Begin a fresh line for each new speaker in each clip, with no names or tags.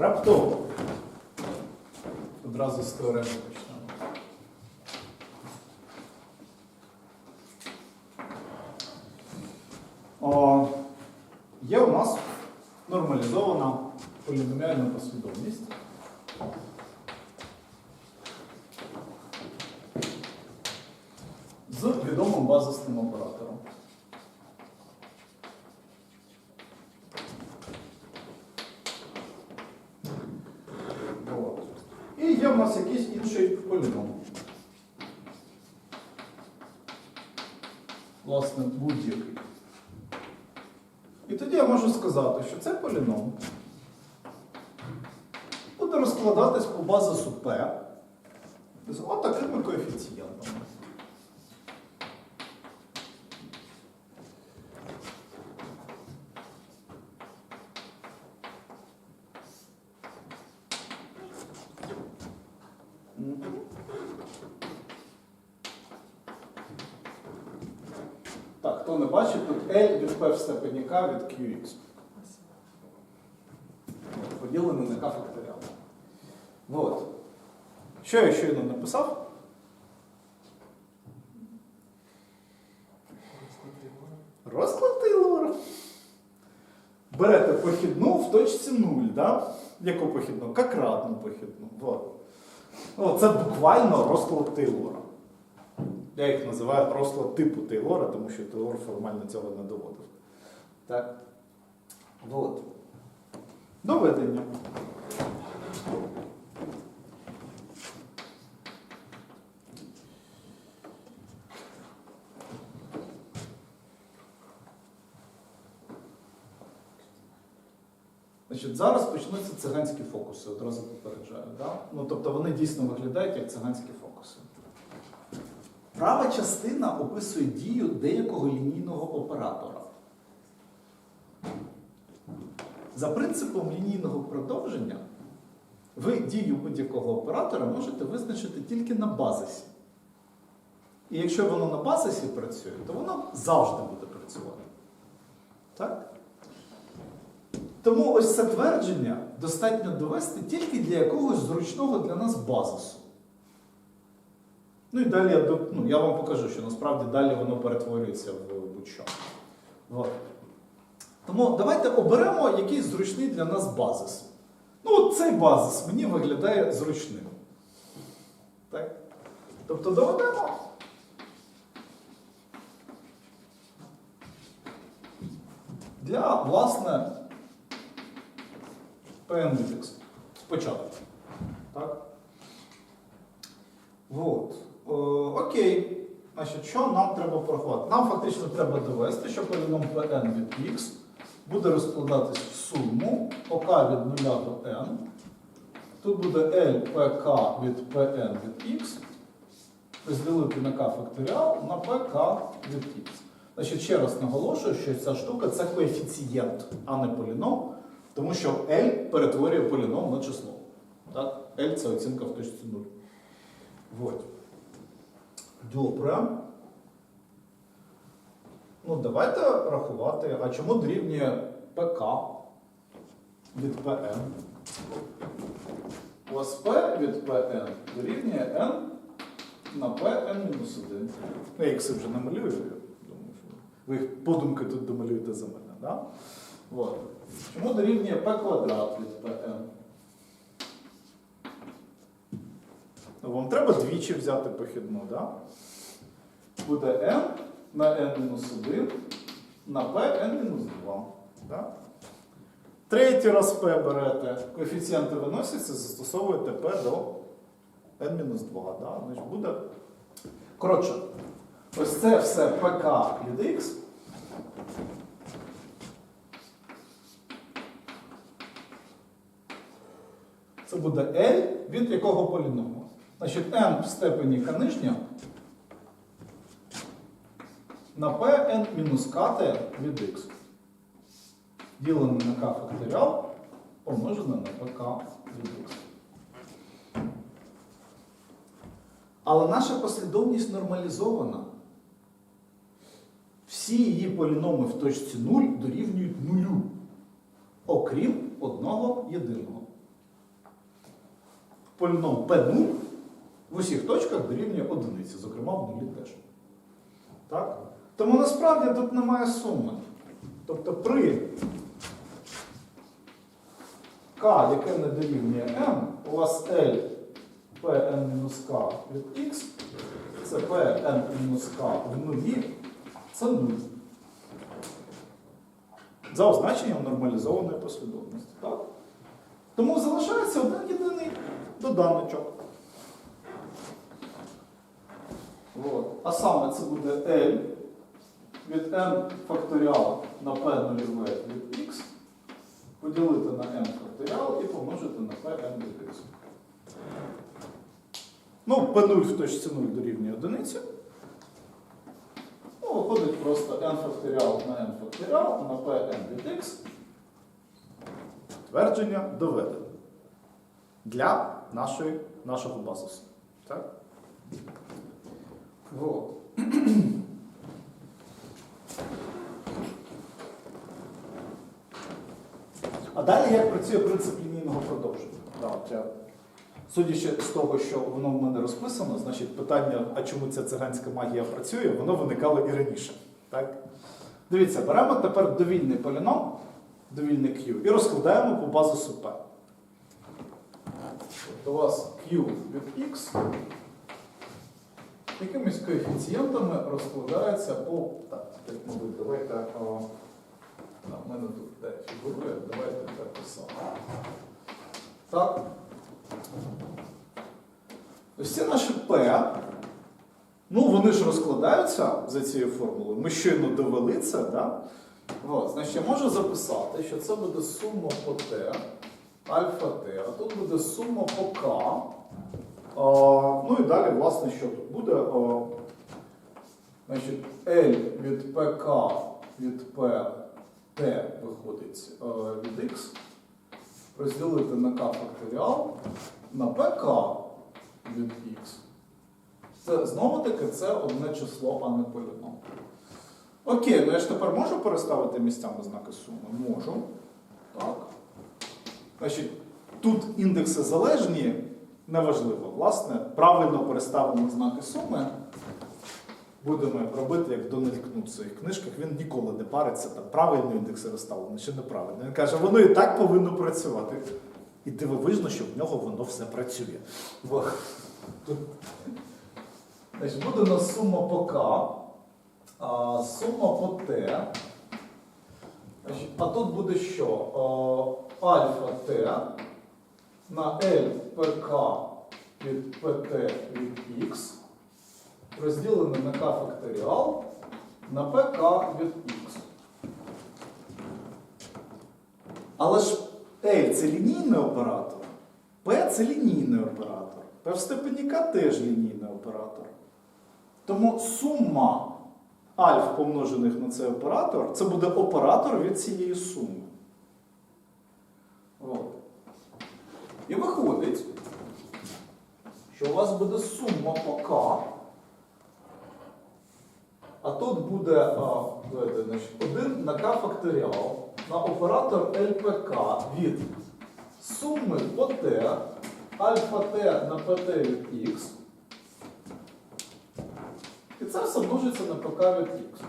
раптово. Одразу з теореми почнемо. О, є у нас нормалізована поліноміальна послідовність. З відомим базисним оператором. От. І є в нас якийсь інший поліном. Власне, будь-який. І тоді я можу сказати, що цей поліном буде розкладатись по базису P з отакими коефіцієнтами. Мгм. Так, хто не бачить, тут L від P в степені K від QX. Поділене на K факторіал. Вот. Що я щойно написав? Розклад Тейлора. Берете похідну в точці 0, да? Яку похідну? Какрадну похідну. Вот. Ну, це буквально розклад Тейлора. Я їх називаю розклад типу Тейлора, тому що Тейлор формально цього не доводив. Так. Вот. Доведення. Значить, зараз почнуться циганські фокуси, одразу попереджаю. Да? Ну, тобто вони дійсно виглядають як циганські фокуси. Права частина описує дію деякого лінійного оператора. За принципом лінійного продовження, ви дію будь-якого оператора можете визначити тільки на базисі. І якщо воно на базисі працює, то воно завжди буде працювати. Так? Тому ось це твердження достатньо довести тільки для якогось зручного для нас базису. Ну і далі ну, я вам покажу, що насправді далі воно перетворюється в будь-що. Тому давайте оберемо якийсь зручний для нас базис. Ну, от цей базис мені виглядає зручним. Так? Тобто доведемо. Для, власне, PN від Спочатку. Так? Вот. О, окей. Значить, що нам треба порахувати? Нам фактично треба довести, що поліном Pn від x буде розкладатись в суму ОК від 0 до n. Тут буде LPK від Pn від x розділити на k факторіал на pk від x. Значить, ще раз наголошую, що ця штука це коефіцієнт, а не поліном, тому що L перетворює поліном на число. Так? L це оцінка в точці 0. Вот. Добре. Ну, давайте рахувати. А чому дорівнює ПК від ПН? У вас P від ПН дорівнює N на Pn-1. Ну, я їх вже намалюю. я думаю, що Ви їх подумки тут домалюєте за мене. Да? Вот. Чому дорівнює P квадрат від Pn? Ну, вам треба двічі взяти похідну, да? Буде n на n-1 на p-n-2. Да? Третій раз p берете, коефіцієнти виносяться, застосовуєте p до n-2. Да? Значить буде. Коротше, ось це все pk від x. Це буде L від якого поліному? Значить, n в степені k нижня на pn мінус kt від x. Ділене на k факторіал помножене на pk від x. Але наша послідовність нормалізована. Всі її поліноми в точці 0 дорівнюють нулю, окрім одного єдиного. поліном P0 в усіх точках дорівнює одиниці, зокрема в нулі теж. Так? Тому насправді тут немає суми. Тобто при k, яке не дорівнює m, у вас L Pn-k від x, це Pn-k в нулі, це 0. За означенням нормалізованої послідовності. Так? Тому залишається один єдиний доданочок. От. А саме це буде L від n факторіал на p нульове від x поділити на n факторіал і помножити на pn від x. Ну, p0 в точці 0 дорівнює одиниці. Ну, виходить просто n факторіал на n факторіал на pn від x. Твердження доведено. Для нашої, нашого базису. Так? Вот. А далі як працює принцип лінійного продовження? Да, я, судячи з того, що воно в мене розписано, значить питання, а чому ця циганська магія працює, воно виникало і раніше. Так? Дивіться, беремо тепер довільний поліном, довільний Q, і розкладаємо по P. Тобто у вас Q від X якимись коефіцієнтами розкладається по. Так, так, мабуть, давайте. О, в мене тут де фігурує, давайте так писати. Так. Ось ці наші P, ну вони ж розкладаються за цією формулою. Ми щойно довели це, да? Значить, я можу записати, що це буде сума по T, альфа T, а тут буде сума по K. Ну і далі, власне, що тут буде? Значить, L від PK від PT виходить а, від X. Розділити на K факторіал на PK від X. Це знову таки це одне число, а не поліном. Окей, ну я ж тепер можу переставити місцями знаки суми? Можу. Так. Значить, тут індекси залежні, неважливо. Власне, правильно переставимо знаки суми. Будемо робити, як Дональд Кнут в своїх книжках. Він ніколи не париться, там правильно індекси розставлені чи неправильно. Він каже, воно і так повинно працювати. І дивовижно, що в нього воно все працює. Значить, буде у нас сума по К, а, сума по Т. А тут буде що? Альфа Т на L ПК від ПТ від Х розділене на К факторіал на ПК від Х. Але ж L це лінійний оператор, P це лінійний оператор, P в степені К теж лінійний оператор. Тому сума альф помножених на цей оператор це буде оператор від цієї суми. От. І виходить, що у вас буде сума по К. А тут буде а, давайте, значить, 1 на К факторіал на оператор ЛПК від суми по Т, альфа Т на ПТ від Х. І це все множиться на ПК від Х.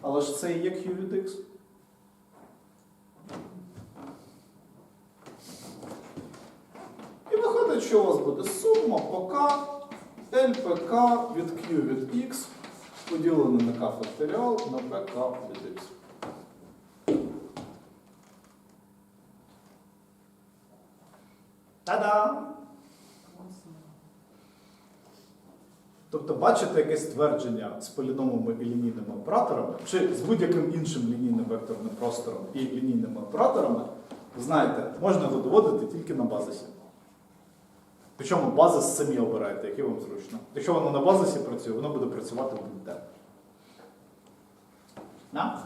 Але ж це і є Q від X. І виходить, що у вас буде сума по К, ЛПК від Q від X поділене на К факторіал на ПК від X. Та-дам! Тобто, бачите якесь твердження з поліномами і лінійними операторами, чи з будь-яким іншим лінійним векторним простором і лінійними операторами, знаєте, можна доводити тільки на базисі. Причому базис самі обираєте, який вам зручно. Якщо воно на базисі працює, воно буде працювати будь-де. На?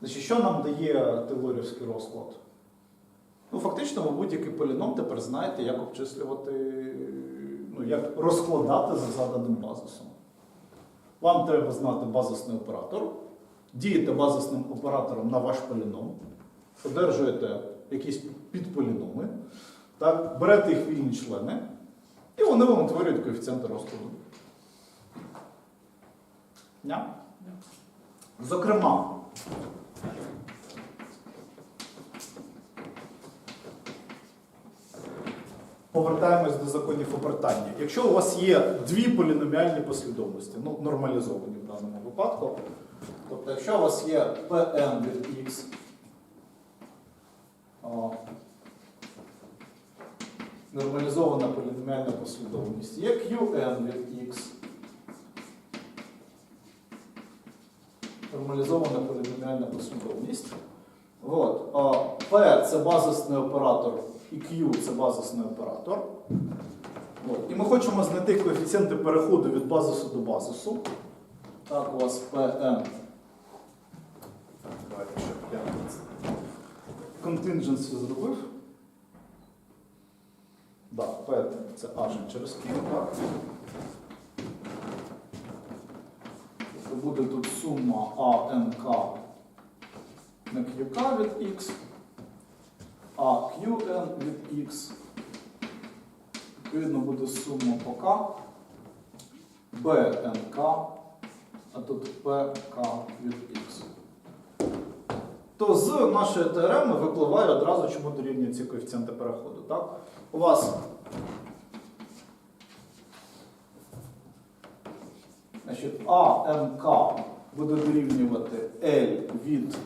Значить, що нам дає теорівський розклад? Ну, фактично, ви будь-який поліном тепер знаєте, як обчислювати, ну, як розкладати за заданим базисом. Вам треба знати базисний оператор, дієте базисним оператором на ваш поліном, одержуєте якісь підполіноми, так, берете їх вільні члени, і вони вам утворюють коефіцієнти розкладу. Зокрема, повертаємось до законів обертання. Якщо у вас є дві поліноміальні послідовності, ну, нормалізовані в даному випадку, тобто якщо у вас є Pn від x, нормалізована поліноміальна послідовність, є Qn від x, нормалізована поліноміальна послідовність. От. P це базисний оператор і Q це базисний оператор. От. І ми хочемо знайти коефіцієнти переходу від базису до базису. Так, у вас Pn. Так, давайте ще зробив. Да, P це H через Q, так. Буде тут сума ANK на QK від X, а QN від X. Відповідно буде сума по K, BNK, а тут PK від X. То з нашої теореми випливає одразу, чому дорівнюють ці коефіцієнти переходу. Так? У вас Значить, АМК буде дорівнювати L від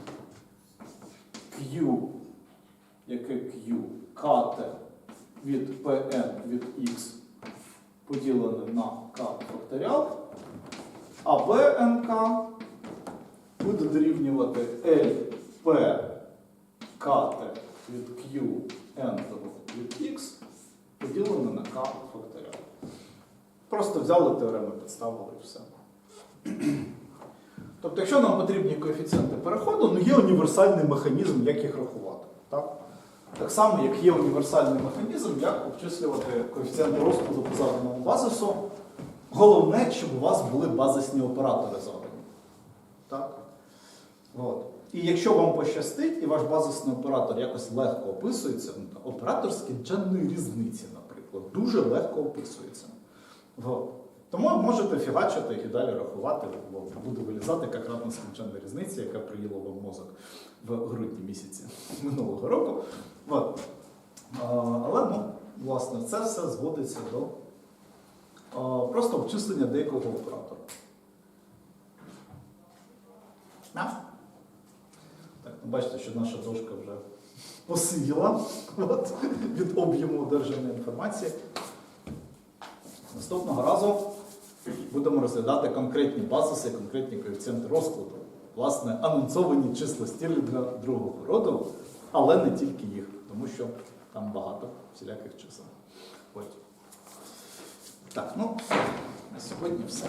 Q, КТ від PN від X поділене на К факторіал, а БНК буде дорівнювати LP КТ від QN від X поділене на К факторіал. Просто взяли теорему, підставили і все. Тобто, якщо нам потрібні коефіцієнти переходу, ну є універсальний механізм, як їх рахувати. Так? само, як є універсальний механізм, як обчислювати коефіцієнти розкладу по заданому базису. Головне, щоб у вас були базисні оператори задані. Так? От. І якщо вам пощастить, і ваш базисний оператор якось легко описується, ну, оператор скінченної різниці, наприклад, дуже легко описується. От. Тому можете фігачити і далі рахувати, бо буде вилізати яка кратна скінченна різниця, яка приїла вам мозок в грудні місяці минулого року. От. Але, ну, власне, це все зводиться до просто обчислення деякого оператора. Так, ну, бачите, що наша дошка вже посивіла от, від об'єму одержаної інформації. Наступного разу будемо розглядати конкретні базиси, конкретні коефіцієнти розкладу. Власне, анонсовані числа для другого роду, але не тільки їх, тому що там багато всіляких чисел. От. Так, ну, на сьогодні все.